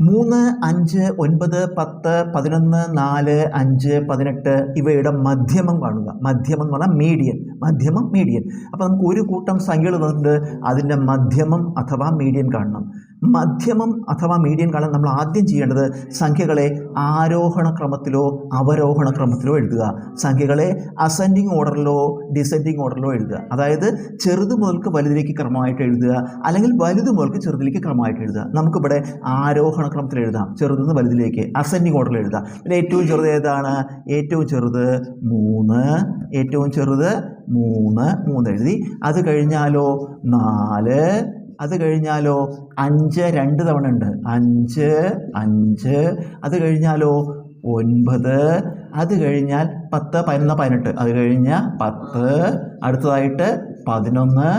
മൂന്ന് അഞ്ച് ഒൻപത് പത്ത് പതിനൊന്ന് നാല് അഞ്ച് പതിനെട്ട് ഇവയുടെ മധ്യമം കാണുക. മധ്യമം എന്ന് പറഞ്ഞാൽ മീഡിയൻ മധ്യമം മീഡിയൻ അപ്പോൾ നമുക്ക് ഒരു കൂട്ടം സംഖ്യകൾ തന്നിട്ടുണ്ട് അതിന്റെ മധ്യമം അഥവാ മീഡിയൻ കാണണം. മധ്യമം അഥവാ മീഡിയൻ കാണാൻ നമ്മൾ ആദ്യം ചെയ്യേണ്ടത് സംഖ്യകളെ ആരോഹണ ക്രമത്തിലോ അവരോഹണ ക്രമത്തിലോ എഴുതുക. സംഖ്യകളെ അസെൻഡിങ് ഓർഡറിലോ ഡിസെൻഡിങ് ഓർഡറിലോ എഴുതുക. അതായത് ചെറുത് മുതൽക്ക് വലുതിലേക്ക് ക്രമമായിട്ട് എഴുതുക. അല്ലെങ്കിൽ വലുത് മുതൽക്ക് ചെറുതിലേക്ക് ക്രമമായിട്ട് എഴുതുക. നമുക്കിവിടെ ആരോഹണ ക്രമത്തിൽ എഴുതാം. ചെറുതെന്ന് വലുതിലേക്ക് അസെൻഡിങ് ഓർഡറിൽ എഴുതാം പിന്നെ ഏറ്റവും ചെറുത് ഏതാണ്? ഏറ്റവും ചെറുത് മൂന്ന്. ഏറ്റവും ചെറുത് മൂന്ന്. മൂന്ന് എഴുതി. അത് കഴിഞ്ഞാലോ നാല്. അത് കഴിഞ്ഞാലോ അഞ്ച് രണ്ട് തവണ ഉണ്ട്. അഞ്ച് അഞ്ച് അത് കഴിഞ്ഞാലോ ഒൻപത് അത് കഴിഞ്ഞാൽ പത്ത് പതിനൊന്ന് പതിനെട്ട്. അത് കഴിഞ്ഞ പത്ത് അടുത്തതായിട്ട് പതിനൊന്ന്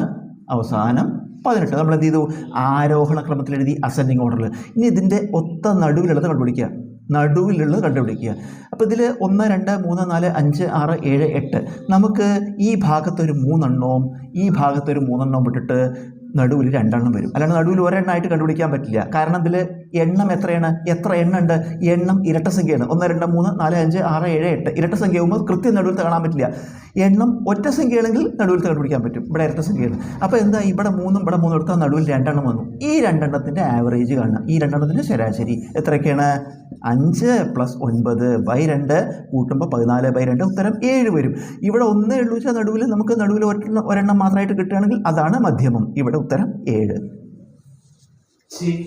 അവസാനം പതിനെട്ട്. നമ്മൾ എന്ത് ചെയ്തു? ആരോഹണ ക്രമത്തിൽ എഴുതി അസെൻഡിങ് ഓർഡറിൽ ഇനി ഇതിന്റെ ഒത്ത നടുവിലുള്ളത് കണ്ടുപിടിക്കുക. നടുവിലുള്ളത് കണ്ടുപിടിക്കുക. അപ്പോൾ ഇതിൽ ഒന്ന് രണ്ട് മൂന്ന് നാല് അഞ്ച് ആറ് ഏഴ് എട്ട്. നമുക്ക് ഈ ഭാഗത്തൊരു മൂന്നെണ്ണവും ഈ ഭാഗത്തൊരു മൂന്നെണ്ണവും വിട്ടിട്ട് നടുവിൽ രണ്ടെണ്ണം വരും. അല്ലാണ്ട് നടുവിൽ ഒരെണ്ണമായിട്ട് കണ്ടുപിടിക്കാൻ പറ്റില്ല. കാരണം ഇതിൽ എണ്ണം എത്രയാണ്? എത്ര എണ്ണം ഉണ്ട് എണ്ണം ഇരട്ട സംഖ്യയാണ്. ഒന്ന് രണ്ട് മൂന്ന് നാല് അഞ്ച് ആറ് ഏഴ് എട്ട്. ഇരട്ട സംഖ്യ ആകുമ്പോൾ കൃത്യം നടുവിൽ കാണാൻ പറ്റില്ല. എണ്ണം ഒറ്റ സംഖ്യയാണെങ്കിൽ നടുവിൽ കണ്ടുപിടിക്കാൻ പറ്റും. ഇവിടെ ഇരട്ട സംഖ്യയാണ്. അപ്പോൾ എന്താ? ഇവിടെ മൂന്നും ഇവിടെ മൂന്നും എടുത്താൽ നടുവിൽ രണ്ടെണ്ണം വന്നു. ഈ രണ്ടെണ്ണത്തിന്റെ ആവറേജ് കാണുക. ഈ രണ്ടെണ്ണത്തിന്റെ ശരാശരി എത്രയൊക്കെയാണ്? അഞ്ച് പ്ലസ് ഒൻപത് ബൈ രണ്ട് കൂട്ടുമ്പോൾ പതിനാല് ബൈ രണ്ട് ഉത്തരം ഏഴ് വരും. ഇവിടെ ഒന്നേ ഉള്ളൂ വെച്ചാൽ നടുവിൽ നമുക്ക് നടുവിൽ ഒരെണ്ണം ഒരെണ്ണം മാത്രമായിട്ട് കിട്ടുകയാണെങ്കിൽ അതാണ് മധ്യമം. ഇവിടെ ഉത്തരം ഏഴ്.